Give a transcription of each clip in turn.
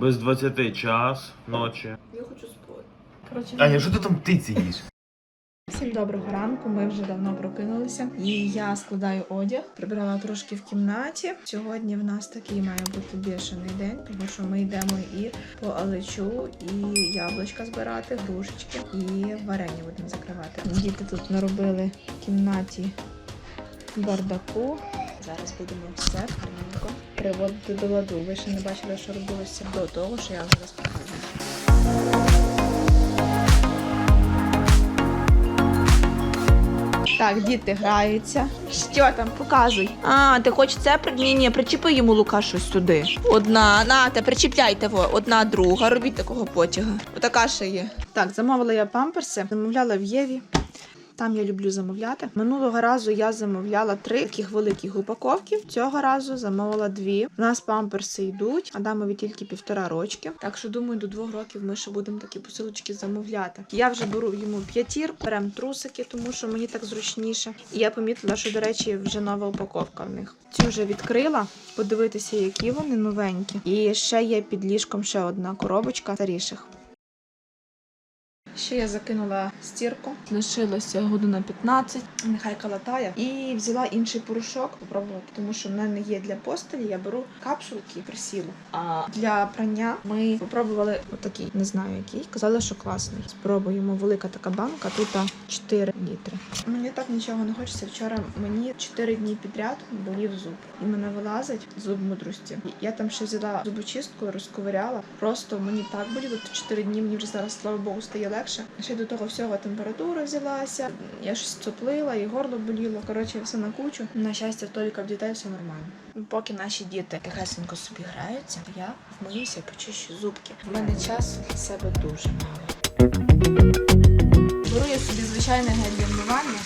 Без 20 час ночі. Я хочу спати. Коротше, Аня, що ти там птиці їш? Всім доброго ранку. Ми вже давно прокинулися. І я складаю одяг, прибрала трошки в кімнаті. Сьогодні в нас такий має бути бішений день, тому що ми йдемо і по алечу, і яблучка збирати, грушечки, і варення будемо закривати. Діти тут наробили в кімнаті бардаку. Зараз будемо все гарненько приводити до ладу. Ви ще не бачили, що робилося до того, що я вам зараз покажу. Так, діти граються. Що там, показуй. А, ти хочеш це? Ні, ні, причепи йому Лука щось сюди. Одна, нате, причіпляйте во. Одна друга, робіть такого потяга. Отака ще є. Так, замовила я памперси, замовляла в Єві. Там я люблю замовляти. Минулого разу я замовляла три таких великих упаковки. Цього разу замовила дві. У нас памперси йдуть, Адамові тільки півтора рочки. Так що думаю, до двох років ми ще будемо такі посилочки замовляти. Я вже беру йому п'ятірку, беремо трусики, тому що мені так зручніше. І я помітила, що, до речі, вже нова упаковка в них. Цю вже відкрила, подивитися, які вони новенькі. І ще є під ліжком ще одна коробочка старіших. Ще я закинула стірку, лишилося година 15, нехай калатає. І взяла інший порошок, попробувати, тому що в мене є для постелі. Я беру капсулки присілу. А для прання ми попробували отакий, не знаю який. Казали, що класний. Спробуємо велика така банка, тут 4 літри. Мені так нічого не хочеться. Вчора мені 4 дні підряд болів зуб. І мене вилазить зуб мудрості. Я там ще взяла зубочистку, розковиряла. Просто мені так боліло. То 4 дні мені вже зараз, слава Богу, стає легше. Ще до того всього температура взялася. Я щось цоплила, і горло боліло. Коротше, все на кучу. На щастя, в Толіка в дітей все нормально. Поки наші діти тихесенько собі граються, я вмиюся, почищу зубки. В мене для себе дуже мало. Беру я собі звичайне гель для вмивання.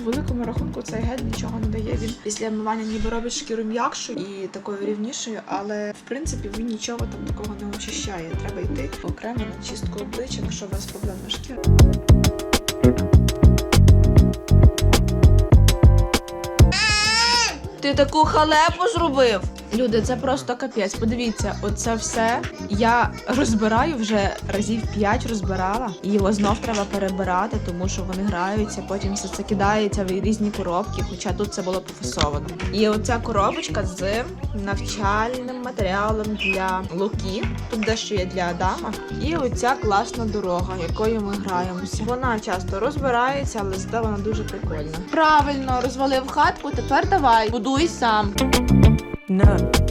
У великому рахунку цей гель нічого не дає. Він після вмивання ніби робить шкіру м'якшою і такою рівнішою, але в принципі він нічого там такого не очищає. Треба йти окремо на чистку обличчя, якщо у вас проблемна шкіра. Ти таку халепу зробив. Люди, це просто капець. Подивіться, оце все я розбираю вже разів 5 розбирала, і його знов треба перебирати, тому що вони граються. Потім все це кидається в різні коробки, хоча тут це було пофасовано. І оця коробочка з навчальним матеріалом для Луки. Тут дещо є для Адама. І оця класна дорога, якою ми граємося. Вона часто розбирається, але зате вона дуже прикольна. Правильно, розвалив хатку. Тепер давай, будуй сам. No.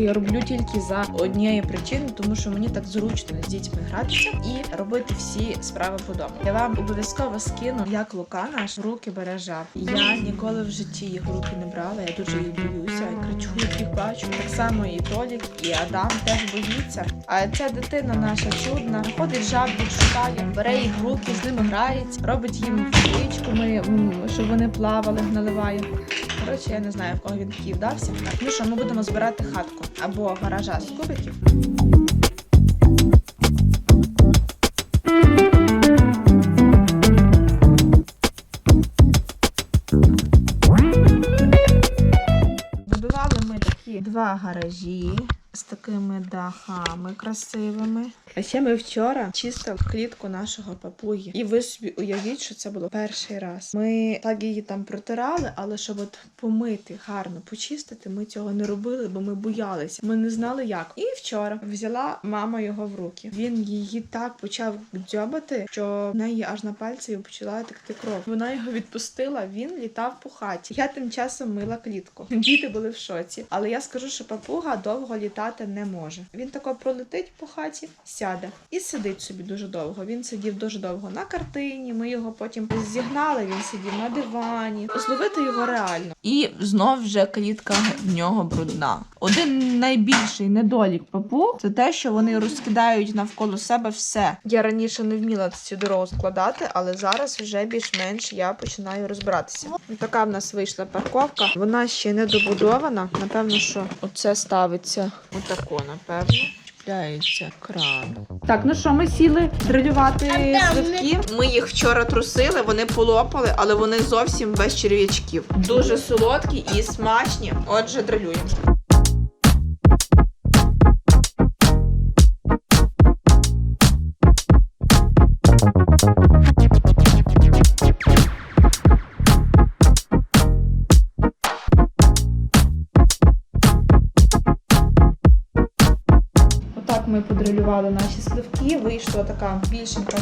Я роблю тільки за однієї причини, тому що мені так зручно з дітьми гратися і робити всі справи по дому. Я вам обов'язково скину, як Лука наш руки бере жаб. Я ніколи в житті їх руки не брала. Я дуже їх боюся і кричу, як їх бачу. Так само і Толік, і Адам теж боїться. А ця дитина наша чудна, ходить жаб, їх шукає, бере їх руки, з ними грається, робить їм водичку, ми, щоб вони плавали, наливає. Коротше, я не знаю, в кого він такий вдався. Так, ну що, ми будемо збирати хатку або гаража з кубиків. Вибивали ми такі два гаражі з такими дахами красивими. А ще ми вчора чистили клітку нашого папуги. І ви собі уявіть, що це було перший раз. Ми так її там протирали, але щоб от помити гарно, почистити, ми цього не робили, бо ми боялися. Ми не знали як. І вчора взяла мама його в руки. Він її так почав дзьобати, що в неї аж на пальці почала текти кров. Вона його відпустила. Він літав по хаті. Я тим часом мила клітку. Діти були в шоці. Але я скажу, що папуга довго літати не може. Він тако пролетить по хаті, сяде і сидить собі дуже довго. Він сидів дуже довго на картині. Ми його потім зігнали. Він сидів на дивані. Зловити його реально. І знов вже клітка в нього брудна. Один найбільший недолік папуг це те, що вони розкидають навколо себе все. Я раніше не вміла цю дорогу складати, але зараз вже більш-менш я починаю розбиратися. Така в нас вийшла парковка. Вона ще не добудована. Напевно, що оце ставиться отако, напевно. чіпляється кран. Так, ну що, ми сіли дрилювати сливки. Ми їх вчора трусили, вони полопали, але вони зовсім без черв'ячків. Дуже солодкі і смачні. Отже, дрилюємо. Ми наші сливки. Вийшла така більшенька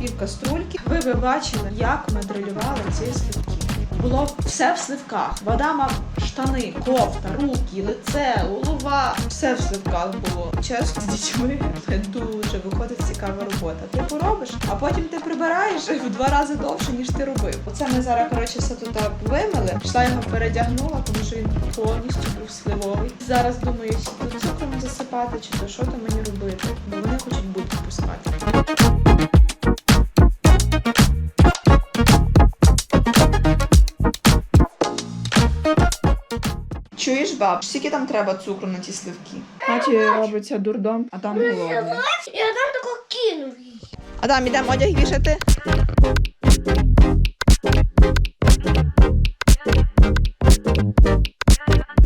пів каструльки. Ви би бачили, як ми дрелювали ці сливки. Було все в сливках. Вода мав штани, кофта, руки, лице, голова. Все в сливках було. Чесно, з дітьми це дуже виходить цікава робота. Ти поробиш, а потім ти прибираєш в два рази довше, ніж ти робив. Оце ми зараз коротше все тут вимили. Пішла його передягнула, тому що він повністю був сливовий. Зараз думаю, чи то цукром засипати, чи то що там мені робити. Бо вони хочуть будку пускати. Баб, скільки там треба цукру на ті сливки? Хаті робиться дурдом, а там голодний. Я там тако кинув її. Адам, ідемо одяг вішати.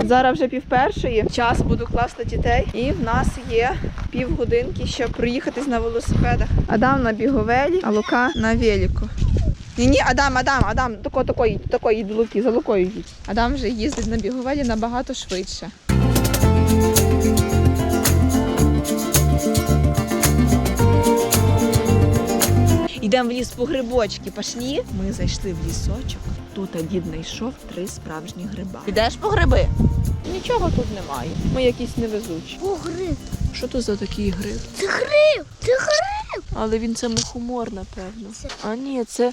Зараз вже пів першої. Час буду класти дітей. І в нас є півгодинки, щоб проїхатись на велосипедах. Адам на біговелі, а Лука на велику. Ні, ні, Адам, Адам, Адам, тако, тако, їдь, тако їдь до Луки, за Лукою їдь. Адам вже їздить на біговелі набагато швидше. Йдемо в ліс по грибочки. Пошли. Ми зайшли в лісочок. Тут дід знайшов три справжні гриба. Підеш по гриби? Нічого тут немає. Ми якісь невезучі. О, гриб. Що то за такий гриб? Це гриб. Це гриб. Але він це мухомор, напевно. Це- А ні, це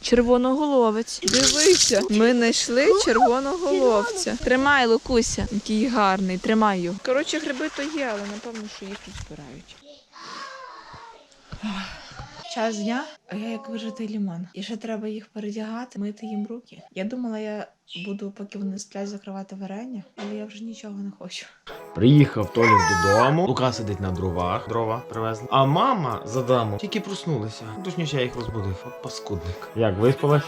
червоноголовець. Дивися, ми знайшли червоноголовця. Тримай, Лукуся. Який гарний, тримай його. Коротше, гриби то є, але напевно, що їх тут збирають. Час дня, а я як вижитий лімон. І ще треба їх передягати, мити їм руки. Я думала, я буду, поки вони сплять, закривати варення, але я вже нічого не хочу. Приїхав Толік додому. Лука сидить на дровах. Дрова привезли. А мама за даму тільки проснулися. Точніше, я їх розбудив. Паскудник. Як виспалась?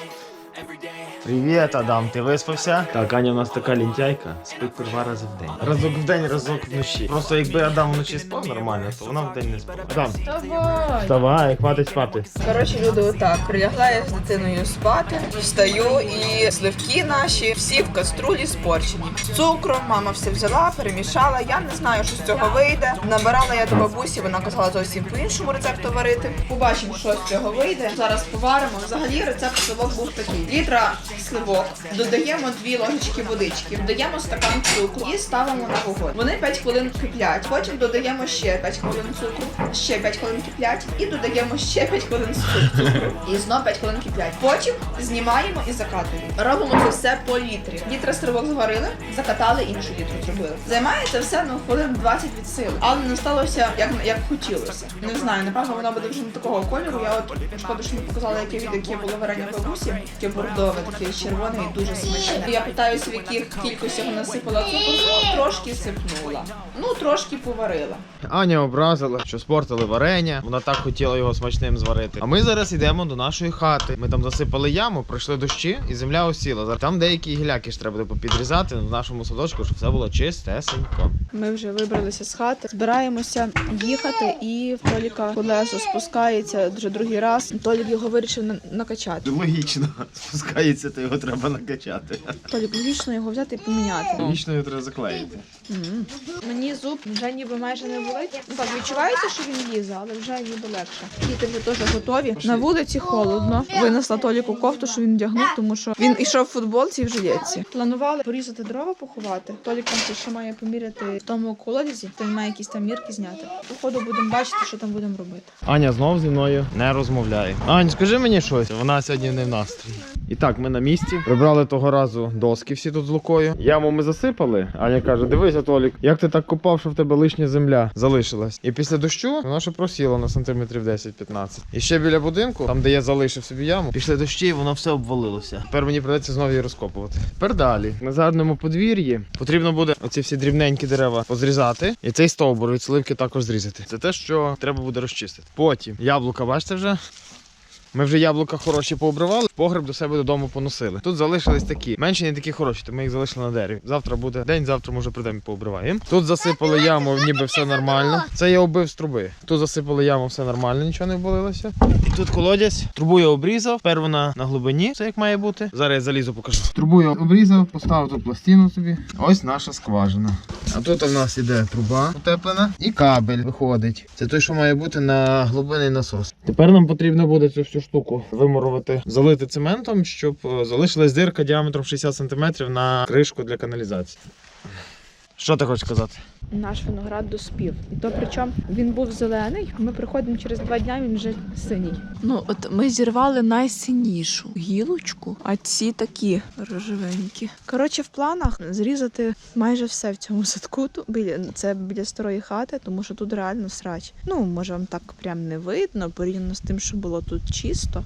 Привіт, Адам, ти виспався? Так, Аня у нас така лінтяйка, спить по два рази в день. Разок в день, разок вночі. Просто якби Адам вночі спав нормально, то вона в день не спала. Адам, Давай! вставай, хватить спати. Коротше, люди, отак. Прилягла я з дитиною спати, встаю і сливки наші всі в каструлі спорчені. З цукром мама все взяла, перемішала. Я не знаю, що з цього вийде. Набирала я до бабусі, вона казала зовсім по-іншому рецепту варити. Побачимо, що з цього вийде. Зараз поваримо. Взагалі рецепт сливок був такий: літра сливок, додаємо дві ложечки водички, додаємо стакан цукру і ставимо на вогонь. Вони 5 хвилин киплять. Потім додаємо ще 5 хвилин цукру, ще 5 хвилин киплять і додаємо ще 5 хвилин цукру. І знов 5 хвилин киплять. Потім знімаємо і закатуємо. Робимо це все по літрі. Літра сливок зварили, закатали іншу літру зробили. Займає це все ну хвилин 20 від сили. Але не сталося як, як хотілося. Не знаю, напевно, воно буде вже не такого кольору. Я от шкода, що не показала, яке відео, було варення бабусі, бордове, таке червоне і дуже смачне. Я питаюся, в яких кількостях вона сипала цукор, ну трошки сипнула. Ну трошки поварила. Аня образила, що спортили варення. Вона так хотіла його смачним зварити. А ми зараз йдемо до нашої хати. Ми там засипали яму, пройшли дощі, і земля осіла. Зараз Там деякі гіляки ж треба буде попідрізати в нашому садочку, щоб все було чистесенько. Ми вже вибралися з хати, збираємося їхати, і в Толіка колесо спускається вже другий раз. Толік його вирішив на- накачати. Логічно, спускається, то його треба накачати. Толік, логічно його взяти і поміняти. Логічно його треба заклеїти. Мгм. Мені зуб вже ніби майже не болить. Ну так відчувається, що він лізе, але вже ніби легше. Діти вже теж готові. На вулиці холодно. Винесла Толіку кофту, що він вдягнув, тому що він ішов в футболці і в жилетці. Планували порізати дрова, поховати. Толік там ще ще має поміряти в тому колодязі, то він має якісь там мірки зняти. Походу будемо бачити, що там будемо робити. Аня знов зі мною не розмовляє. Ань, скажи мені щось. Вона сьогодні не в настрої. І так, ми на місці. Прибрали того разу доски всі тут з лукою. Яму ми засипали. Аня каже: дивися, Толік, як ти так копав, що в тебе лишня земля залишилась. І після дощу вона ще просіла на сантиметрів 10-15. І ще біля будинку, там де я залишив собі яму, після дощі і воно все обвалилося. Тепер мені придеться знову її розкопувати. Тепер далі. На задньому подвір'ї потрібно буде оці всі дрібненькі дерева позрізати. І цей стовбур від сливки також зрізати. Це те, що треба буде розчистити. Потім яблука, бачите вже. Ми вже яблука хороші пообривали, погреб до себе додому поносили. Тут залишились такі, менші не такі хороші, то ми їх залишили на дереві. Завтра буде день, завтра може прийдемо і пообриваємо. Тут засипали яму, ніби все нормально. Це я оббив з труби. Тут засипали яму, все нормально, нічого не вболилося. І тут колодязь. Трубу я обрізав. Тепер вона на глибині, все як має бути. Зараз я залізу, покажу. Трубу я обрізав, поставив тут пластину собі. Ось наша скважина. А тут у нас іде труба утеплена і кабель виходить. Це той, що має бути на глибинний насос. Тепер нам потрібно буде цю всю штуку вимурувати, залити цементом, щоб е, залишилась дирка діаметром 60 см на кришку для каналізації. Що ти хочеш сказати? Наш виноград доспів. І то причому він був зелений. Ми приходимо через два дня, він вже синій. Ну, от ми зірвали найсинішу гілочку, а ці такі рожевенькі. Коротше, в планах зрізати майже все в цьому садку. Біля це біля старої хати, тому що тут реально срач. Ну, може, вам так прям не видно, порівняно з тим, що було тут чисто.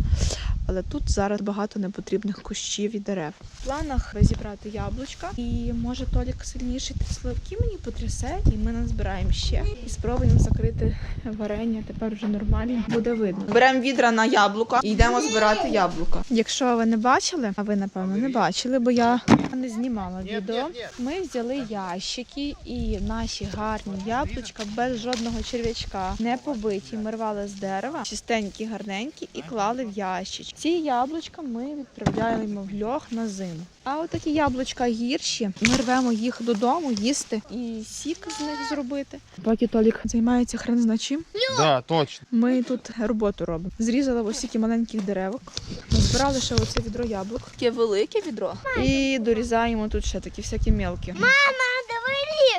Але тут зараз багато непотрібних кущів і дерев. В планах зібрати яблучка, і може Толік сильніший сливки мені потрясе, і ми назбираємо ще і спробуємо закрити варення. Тепер вже нормально буде видно. Беремо відра на яблука і йдемо збирати яблука. Якщо ви не бачили, а ви напевно не бачили, бо я не знімала відео. Ми взяли ящики і наші гарні яблучка без жодного черв'ячка, не побиті. Ми рвали з дерева, чистенькі, гарненькі, і клали в ящички. Ці яблучка ми відправляємо в льох на зиму. А отакі яблучка гірші. Ми рвемо їх додому їсти і сік з них зробити. Поки Толік займається хрен зна чим. Да, точно. Ми тут роботу робимо. Зрізали ось стільки маленьких деревок, збирали ще оце відро яблук. Таке велике відро. І дорізаємо тут ще такі всякі мелкі. Мама,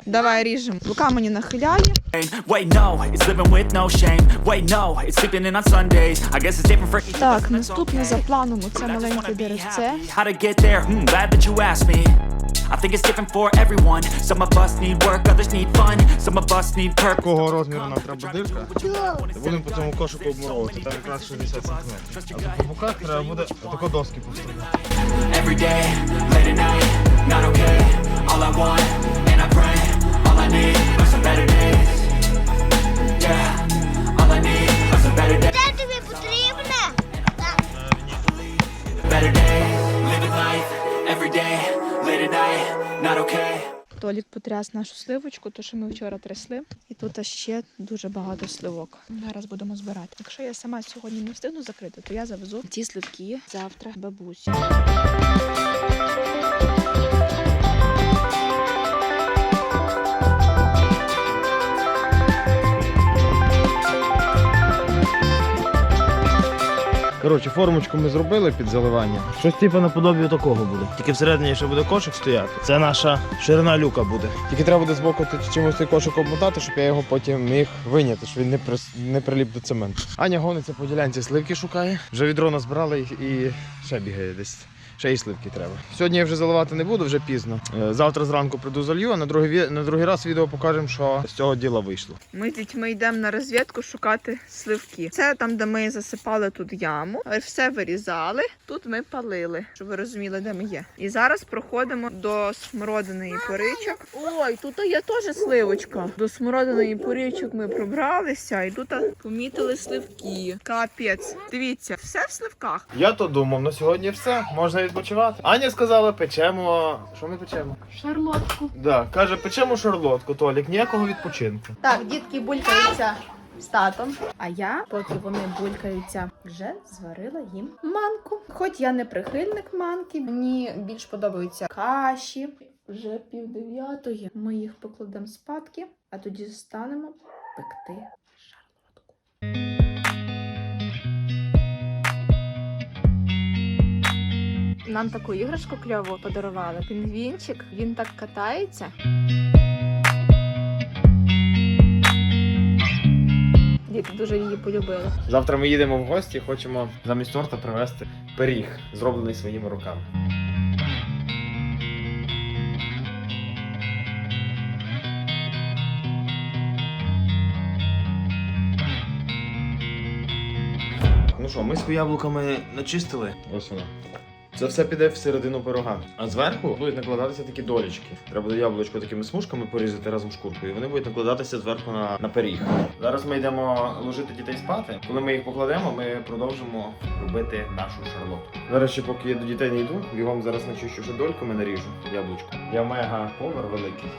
давай ріж. Давай ріжемо. Лука мені нахиляє. Wait, no, it's living with no shame. Wait, no, it's sleeping in on Sundays. I guess it's different for each Так, наступне за планом це маленьке деревце. How to get there? Hmm, glad that you asked me. I think it's different for everyone. Some of us need work, others need fun. Some of us need purpose. Такого розміру нам треба дирка. Будемо по цьому кошику обмуровувати. Там якраз 60 см. А по боках треба буде отако доски поставити. Every day, late at night, not okay. All I want, and I pray, Толік потряс нашу сливочку, то що ми вчора трясли. І тут ще дуже багато сливок. Зараз будемо збирати. Якщо я сама сьогодні не встигну закрити, то я завезу ці сливки завтра бабусі. Коротше, формочку ми зробили під заливання. Щось типу наподобі такого буде. Тільки всередині ще буде кошик стояти. Це наша ширина люка буде. Тільки треба буде збоку чимось цей кошик обмотати, щоб я його потім міг виняти, щоб він не, при... не приліп до цементу. Аня гониться по ділянці сливки шукає. Вже відро назбирали і ще бігає десь. Ще й сливки треба. Сьогодні я вже заливати не буду, вже пізно. Е, Завтра зранку прийду залью, а на другий, на другий раз відео покажемо, що з цього діла вийшло. Ми з дітьми йдемо на розвідку шукати сливки. Це там, де ми засипали тут яму, все вирізали. Тут ми палили, щоб ви розуміли, де ми є. І зараз проходимо до смородини і поричок. Ой, тут є теж сливочка. До смородини і поричок ми пробралися, і тут помітили сливки. Капець. Дивіться, все в сливках. Я то думав, на сьогодні все, можна відпочивати. Аня сказала, печемо. Що ми печемо? Шарлотку. Да, каже, печемо шарлотку, Толік, ніякого відпочинку. Так, дітки булькаються з татом. А я, поки вони булькаються, вже зварила їм манку. Хоч я не прихильник манки, мені більш подобаються каші. Вже пів дев'ятої. Ми їх покладемо спадки, а тоді станемо пекти шарлотку. Нам таку іграшку кльову подарували. Пінгвінчик, він так катається. Діти дуже її полюбили. Завтра ми їдемо в гості, хочемо замість торта привезти пиріг, зроблений своїми руками. Ну що, ми з яблуками начистили. Ось вона. Це все піде всередину пирога. А зверху будуть накладатися такі долічки. Треба буде яблучко такими смужками порізати разом шкуркою. і Вони будуть накладатися зверху на, на пиріг. Зараз ми йдемо ложити дітей спати. Коли ми їх покладемо, ми продовжимо робити нашу шарлотку. Зараз ще поки я до дітей не йду, бігом зараз начищу ще дольками наріжу яблучко. Я мега повар великий.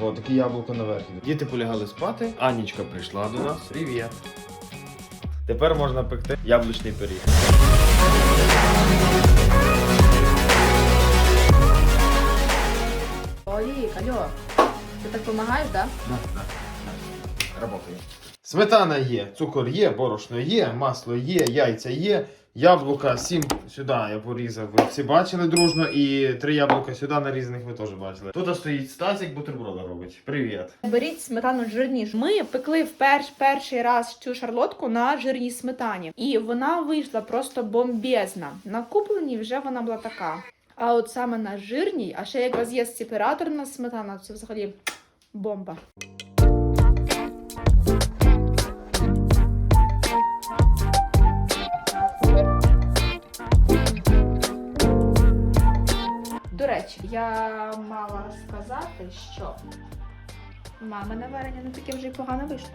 О, такі яблуко наверх. Діти полягали спати. Анічка прийшла до нас. Привіт. Тепер можна пекти яблучний пиріг. Олік, алло. Ти так допомагаєш, так? Работає. Сметана є, цукор є, борошно є, масло є, яйця є, яблука сім сюди я порізав. Ви всі бачили дружно, і три яблука сюди нарізаних ви теж бачили. Тут стоїть Стасик, бутерброда робить. Привіт. Беріть сметану жирнішу. Ми пекли в перш, перший раз цю шарлотку на жирній сметані, і вона вийшла просто бомбезна. На купленій вже вона була така. А от саме на жирній, а ще як у вас є сепараторна сметана, це взагалі бомба. Речі, я мала сказати, що мамине варення не таке вже й погано вийшло.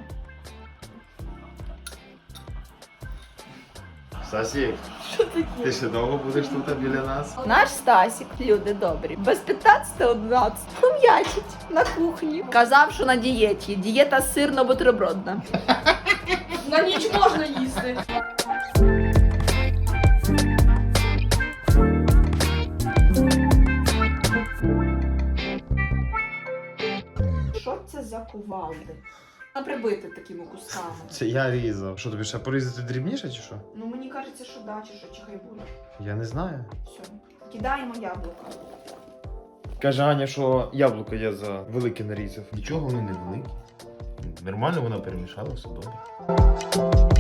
Стасик, ти ще довго будеш тут біля нас? Наш Стасік, люди добрі, без 15-11 пом'ячить на кухні. Казав, що на дієті. Дієта сирно-бутербродна. На ніч можна їсти. Кувалди? На прибити такими кусками. Це я різав. Що тобі ще порізати дрібніше чи що? Ну мені кажеться, що да, чи що, чи хай буде. Я не знаю. Все. Кидаємо яблука. Каже Аня, що яблуко я за велике нарізав. Нічого вони не великі. Нормально воно перемішала все добре.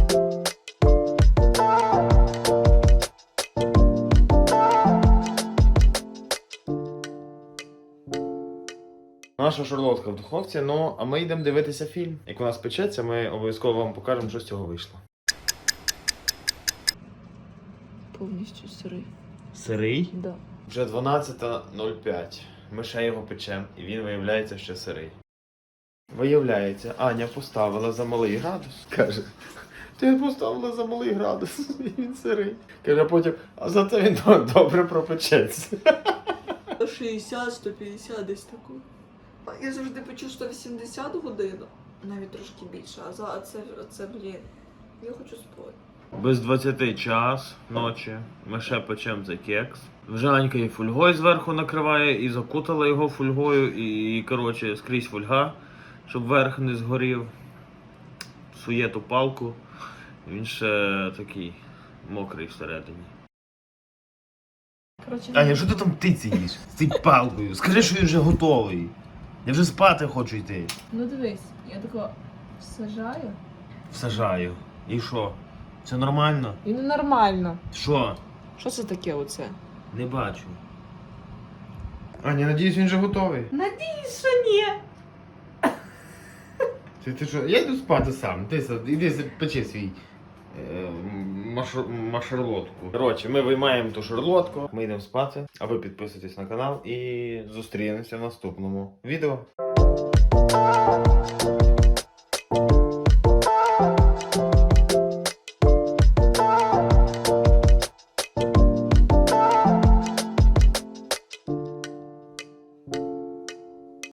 Наша шарлотка в духовці, ну а ми йдемо дивитися фільм. Як у нас печеться, ми обов'язково вам покажемо, що з цього вийшло. Повністю сирий. Сирий? Да. Вже 12.05. Ми ще його печемо, і він виявляється ще сирий. Виявляється, Аня поставила за малий градус. Каже, ти поставила за малий градус, і він сирий. Каже, а потім, а зате він добре пропечеться. 60, 150 десь таку. Я завжди печу 180 годин, навіть трошки більше, а за а це, а це, блін, я хочу спати. Без 20 час ночі ми ще печемо цей кекс. Вже Анька і фольгою зверху накриває, і закутала його фольгою, і, і коротше, скрізь фольга, щоб верх не згорів. Сує ту палку. Він ще такий мокрий всередині. Коротше, Аня, що ти там птиці їш? З цією палкою? Скажи, що він вже готовий. Я вже спати хочу йти. Ну дивись, я тако сажаю. Всажаю. І що? Це нормально? І ненормально. Що? Що це таке оце? Не бачу. Аня, надіюсь, він вже готовий. Надіюсь, що ні. Ти, ти що? Я йду спати сам. Ти іди печи свій. е, маш- Машарлотку. Коротше, ми виймаємо ту шарлотку, ми йдемо спати, а ви підписуйтесь на канал і зустрінемося в наступному відео.